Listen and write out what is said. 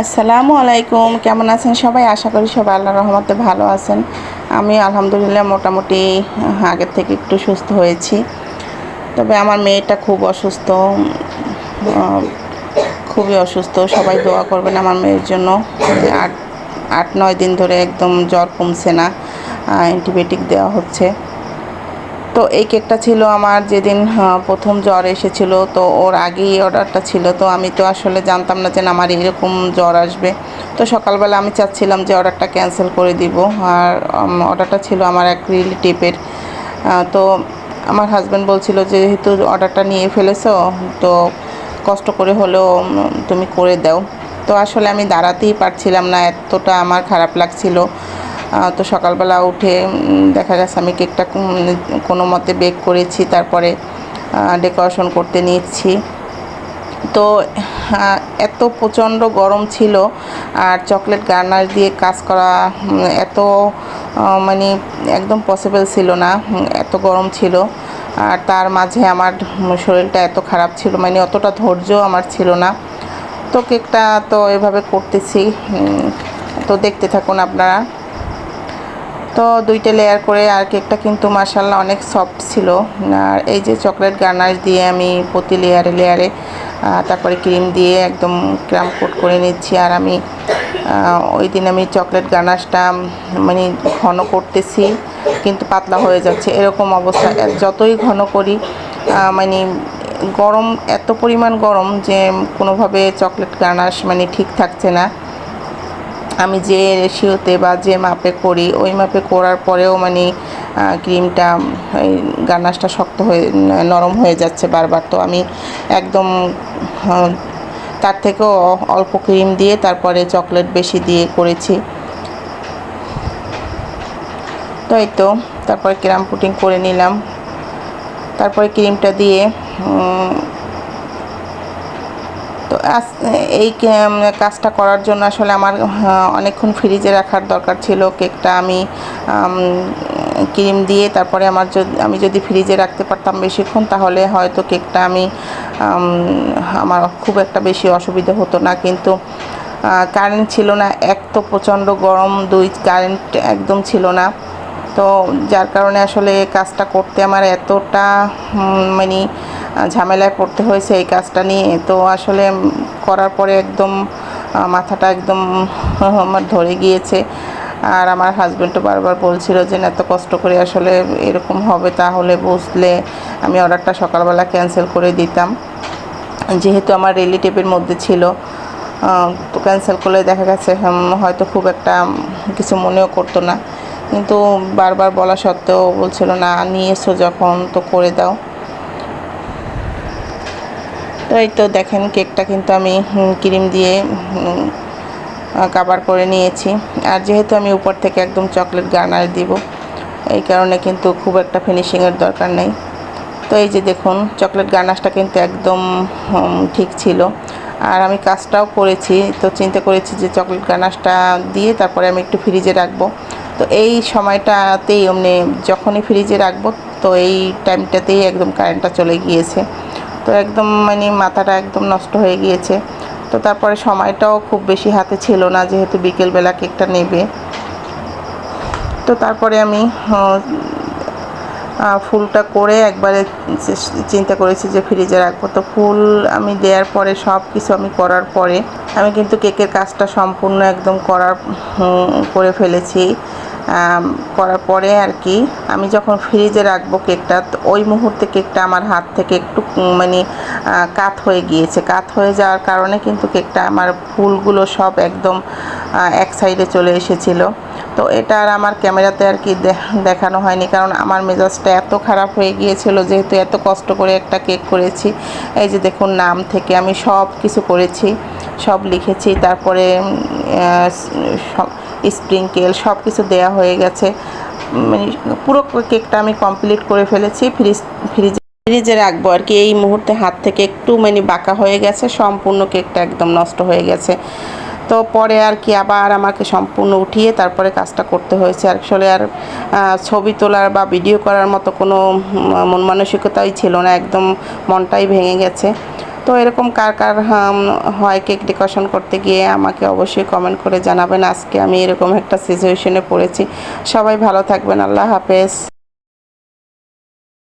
আসসালামু আলাইকুম। কেমন আছেন সবাই? আশা করি সবাই আল্লাহ রহমতে ভালো আছেন। আমি আলহামদুলিল্লাহ মোটামুটি আগের থেকে একটু সুস্থ হয়েছি। তবে আমার মেয়েটা খুব অসুস্থ খুবই অসুস্থ। সবাই দোয়া করবেন আমার মেয়ের জন্য। আট আট, নয় দিন ধরে একদম জ্বর কমছে না অ্যান্টিবায়োটিক দেওয়া হচ্ছে। তো এই কেকটা ছিল আমার যেদিন প্রথম জ্বর এসেছিল, তো ওর আগেই অর্ডারটা ছিল। তো আমি তো আসলে জানতাম না যে আমার এরকম জ্বর আসবে। তো সকালবেলা আমি চাচ্ছিলাম যে অর্ডারটা ক্যান্সেল করে দিব। আর অর্ডারটা ছিল আমার এক রিলেটিভের। তো আমার হাজব্যান্ড বলছিল, যেহেতু অর্ডারটা নিয়ে ফেলেছো, তো কষ্ট করে হলেও তুমি করে দাও। তো আসলে আমি দাঁড়াতেই পারছিলাম না, এতটা আমার খারাপ লাগছিল। তো সকালবেলা উঠে দেখা গেছে আমি কেকটা কোনো মতে বেক করেছি, তারপরে ডেকোরেশন করতে নিচ্ছি। তো এত প্রচণ্ড গরম ছিল, আর চকলেট গার্নার দিয়ে কাজ করা এত মানে একদম পসিবল ছিল না এত গরম ছিল। আর তার মাঝে আমার শরীরটা এত খারাপ ছিল মানে অতটা ধৈর্য আমার ছিল না। তো কেকটা তো এভাবে করতেছি তো দেখতে থাকুন আপনারা। তো দুইটা লেয়ার করে আর কেকটা কিন্তু মাসাল্লাহ অনেক সফট ছিল। আর এই যে চকলেট গার্নাশ দিয়ে আমি প্রতি লেয়ারে লেয়ারে তারপরে ক্রিম দিয়ে একদম ক্রাম কোট করে নিচ্ছি। আর আমি ওই দিন আমি চকলেট গার্নাশটা মানে ঘন করতেছি, কিন্তু পাতলা হয়ে যাচ্ছে। এরকম অবস্থা। যতই ঘন করি মানে গরম, এত পরিমাণ গরম যে কোনোভাবে চকলেট গার্নাশ মানে ঠিক থাকছে না। আমি যে রেশিওতে বা যে মাপে করি, ওই মাপে করার পরেও মানে ক্রিমটা এই গানাশটা শক্ত হয়ে, নরম হয়ে যাচ্ছে বারবার। তো আমি একদম তার থেকেও অল্প ক্রিম দিয়ে তারপরে চকলেট বেশি দিয়ে করেছি। তো এই তো, তারপরে ক্রাম পুটিং করে নিলাম। তারপরে ক্রিমটা দিয়ে তো এই কাজটা করার জন্য আসলে আমার অনেকক্ষণ ফ্রিজে রাখার দরকার ছিল। কেকটা আমি ক্রিম দিয়ে তারপরে আমার যদি, আমি যদি ফ্রিজে রাখতে পারতাম বেশিক্ষণ, তাহলে হয়তো কেকটা আমি আমার খুব একটা বেশি অসুবিধা হতো না। কিন্তু কারেন্ট ছিল না, এক তো প্রচণ্ড গরম, দুই কারেন্ট একদম ছিল না। তো যার কারণে আসলে কাজটা করতে আমার এতটা মানে ঝামেলায় পড়তে হয়েছে এই কাজটা নিয়ে। তো আসলে করার পরে একদম মাথাটা একদম আমার ধরে গিয়েছে। আর আমার হাজব্যান্ডও বারবার বলছিল যে এত কষ্ট করে আসলে এরকম হবে তাহলে বুঝলে আমি অর্ডারটা সকালবেলা ক্যান্সেল করে দিতাম। যেহেতু আমার রিলেটিভের মধ্যে ছিল তো ক্যান্সেল করলে দেখা গেছে হয়তো খুব একটা কিছু মনেও করতো না। কিন্তু বারবার বলা সত্ত্বেও বলছিল, না, নিয়ে এসো যখন, তো করে দাও। এই তো দেখেন কেকটা কিন্তু আমি ক্রিম দিয়ে কাভার করে নিয়েছি। আর যেহেতু আমি উপর থেকে একদম চকলেট গার্নার দিব, এই কারণে কিন্তু খুব একটা ফিনিশিংয়ের দরকার নেই। তো এই যে দেখুন চকলেট গার্নাশটা কিন্তু একদম ঠিক ছিল। আর আমি কাজটাও করেছি, তো চিন্তা করেছি যে চকলেট গার্নাশটা দিয়ে তারপরে আমি একটু ফ্রিজে রাখব। তো এই সময়টাতেই অমনি যখনই ফ্রিজে রাখব, তো এই টাইমটাতেই একদম কারেন্টটা চলে গিয়েছে। তো একদম মানে মাথাটা একদম নষ্ট হয়ে গিয়েছে। তো তারপরে সময়টাও খুব বেশি হাতে ছিল না, যেহেতু বিকেলবেলা কেকটা নেবে। তো তারপরে আমি ফুলটা করে একবারে চিন্তা করেছি যে ফ্রিজে রাখব। তো ফুল আমি দেওয়ার পরে সব কিছু আমি করার পরে, আমি কিন্তু কেকের কাজটা সম্পূর্ণ একদম করার করে ফেলেছি। করার পরে আর কি, আমি যখন ফ্রিজে রাখব কেকটা ওই মুহূর্তে কেকটা আমার হাত থেকে একটু মানে কাত হয়ে গিয়েছে। কাত হয়ে যাওয়ার কারণে কিন্তু কেকটা আমার ফুলগুলো সব একদম এক সাইডে চলে এসেছিল। তো এটা আর আমার ক্যামেরাতে আর কি দেখানো হয়নি, কারণ আমার মেজাজটা এত খারাপ হয়ে গিয়েছিল, যেহেতু এত কষ্ট করে একটা কেক করেছি। এই যে দেখুন, নাম থেকে আমি সব কিছু করেছি, সব লিখেছি, তারপরে স্প্রিংকেল সব কিছু দেয়া হয়ে গেছে। মানে পুরো কেকটা আমি কমপ্লিট করে ফেলেছি, ফ্রিজ, ফ্রিজে ফ্রিজে রাখব আর কি। এই মুহূর্তে হাত থেকে একটু মানে বাঁকা হয়ে গেছে, সম্পূর্ণ কেকটা একদম নষ্ট হয়ে গেছে। তো পরে আর কি আবার আমাকে সম্পূর্ণ উঠিয়ে তারপরে কাজটা করতে হয়েছে। আসলে আর ছবি তোলার বা ভিডিও করার মতো কোনো মন মানসিকতাই ছিল না, একদম মনটাই ভেঙে গেছে। তো এরকম কার কার হয় কেক ডেকোরেশন করতে গিয়ে আমাকে অবশ্যই কমেন্ট করে জানাবেন। আজকে আমি এরকম একটা সিচুয়েশনে পড়েছি। সবাই ভালো থাকবেন। আল্লাহ হাফেজ।